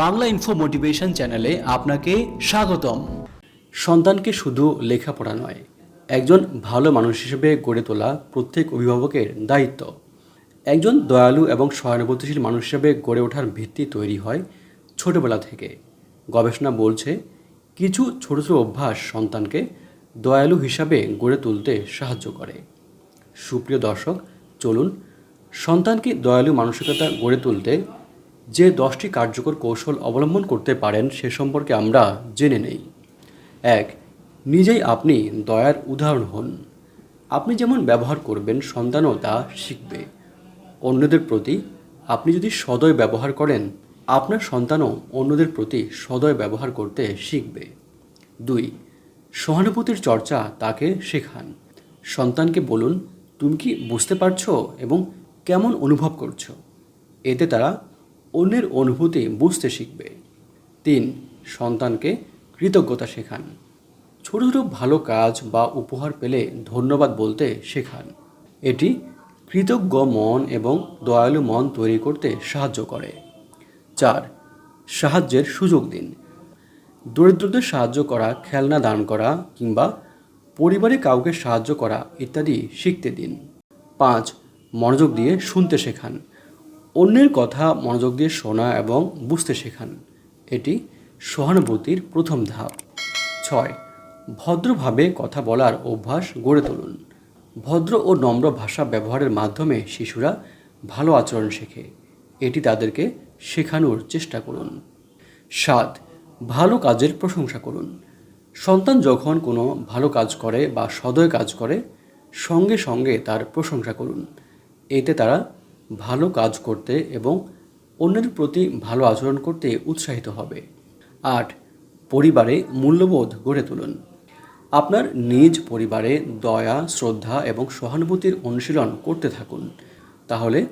Bangla info motivation চ্যানেলে আপনাকে স্বাগতম। সন্তানকে শুধু লেখাপড়া নয়, একজন ভালো মানুষ হিসেবে গড়ে তোলা প্রত্যেক অভিভাবকের দায়িত্ব। একজন দয়ালু এবং সহানুভূতিশীল মানুষ হিসেবে গড়ে ওঠার ভিত্তি তৈরি হয় ছোটবেলা থেকে। গবেষণা বলছে, কিছু ছোট ছোট অভ্যাস সন্তানকে দয়ালু হিসাবে গড়ে তুলতে সাহায্য করে। সুপ্রিয় দর্শক, চলুন, সন্তানকে দয়ালু মানসিকতা গড়ে তুলতে যে দশটি কার্যকর কৌশল অবলম্বন করতে পারেন সে সম্পর্কে আমরা জেনে নেই। এক, নিজেই আপনি দয়ার উদাহরণ হন। আপনি যেমন ব্যবহার করবেন, সন্তানও তা শিখবে। অন্যদের প্রতি আপনি যদি সদয় ব্যবহার করেন, আপনার সন্তানও অন্যদের প্রতি সদয় ব্যবহার করতে শিখবে। দুই, সহানুভূতির চর্চা তাকে শেখান। সন্তানকে বলুন, তুমি কি বুঝতে পারছ এবং কেমন অনুভব করছ? এতে তারা অন্যের অনুভূতি বুঝতে শিখবে। তিন, সন্তানকে কৃতজ্ঞতা শেখান। ছোট ছোট ভালো কাজ বা উপহার পেলে ধন্যবাদ বলতে শেখান। এটি কৃতজ্ঞ মন এবং দয়ালু মন তৈরি করতে সাহায্য করে। চার, সাহায্যের সুযোগ দিন। দরিদ্রদের সাহায্য করা, খেলনা দান করা কিংবা পরিবারে কাউকে সাহায্য করা ইত্যাদি শিখতে দিন। পাঁচ, মনোযোগ দিয়ে শুনতে শেখান। অন্যের কথা মনোযোগ দিয়ে শোনা এবং বুঝতে শেখান। এটি সহানুভূতির প্রথম ধাপ। ছয়, ভদ্রভাবে কথা বলার অভ্যাস গড়ে তুলুন। ভদ্র ও নম্র ভাষা ব্যবহারের মাধ্যমে শিশুরা ভালো আচরণ শেখে। এটি তাদেরকে শেখানোর চেষ্টা করুন। সাত, ভালো কাজের প্রশংসা করুন। সন্তান যখন কোনো ভালো কাজ করে বা সদয় কাজ করে, সঙ্গে সঙ্গে তার প্রশংসা করুন। এতে তারা ভালো কাজ করতে এবং অন্যের প্রতি ভালো আচরণ করতে উৎসাহিত হবে। আট, পরিবারে মূল্যবোধ গড়ে তুলুন। আপনার নিজ পরিবারে দয়া, শ্রদ্ধা এবং সহানুভূতির অনুশীলন করতে থাকুন। তাহলে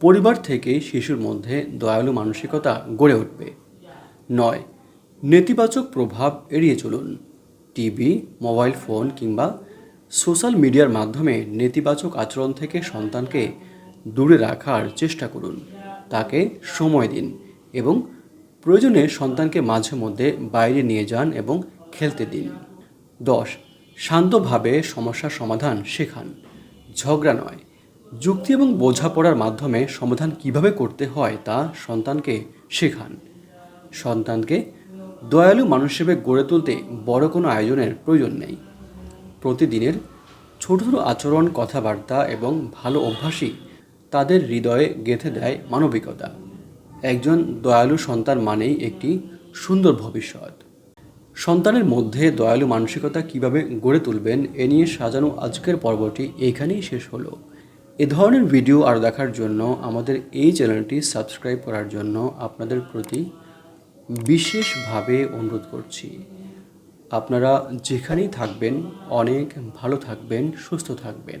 পরিবার থেকে শিশুর মধ্যে দয়ালু মানসিকতা গড়ে উঠবে। নয়, নেতিবাচক প্রভাব এড়িয়ে চলুন। টিভি, মোবাইল ফোন কিংবা সোশ্যাল মিডিয়ার মাধ্যমে নেতিবাচক আচরণ থেকে সন্তানকে দূরে রাখার চেষ্টা করুন। তাকে সময় দিন এবং প্রয়োজনে সন্তানকে মাঝে মধ্যে বাইরে নিয়ে যান এবং খেলতে দিন। দশ, শান্তভাবে সমস্যার সমাধান শেখান। ঝগড়া নয়। যুক্তি এবং বোঝাপড়ার মাধ্যমে সমাধান কীভাবে করতে হয় তা সন্তানকে শেখান। সন্তানকে দয়ালু মানুষ হিসেবে গড়ে তুলতে বড় কোনো আয়োজনের প্রয়োজন নেই। প্রতিদিনের ছোট ছোট আচরণ, কথাবার্তা এবং ভালো অভ্যাসই তাদের হৃদয়ে গেঁথে দেয় মানবিকতা। একজন দয়ালু সন্তান মানেই একটি সুন্দর ভবিষ্যৎ। সন্তানের মধ্যে দয়ালু মানসিকতা কীভাবে গড়ে তুলবেন, এ নিয়ে সাজানো আজকের পর্বটি এখানেই শেষ হলো। এ ধরনের ভিডিও আরও দেখার জন্য আমাদের এই চ্যানেলটি সাবস্ক্রাইব করার জন্য আপনাদের প্রতি বিশেষভাবে অনুরোধ করছি। আপনারা যেখানেই থাকবেন, অনেক ভালো থাকবেন, সুস্থ থাকবেন।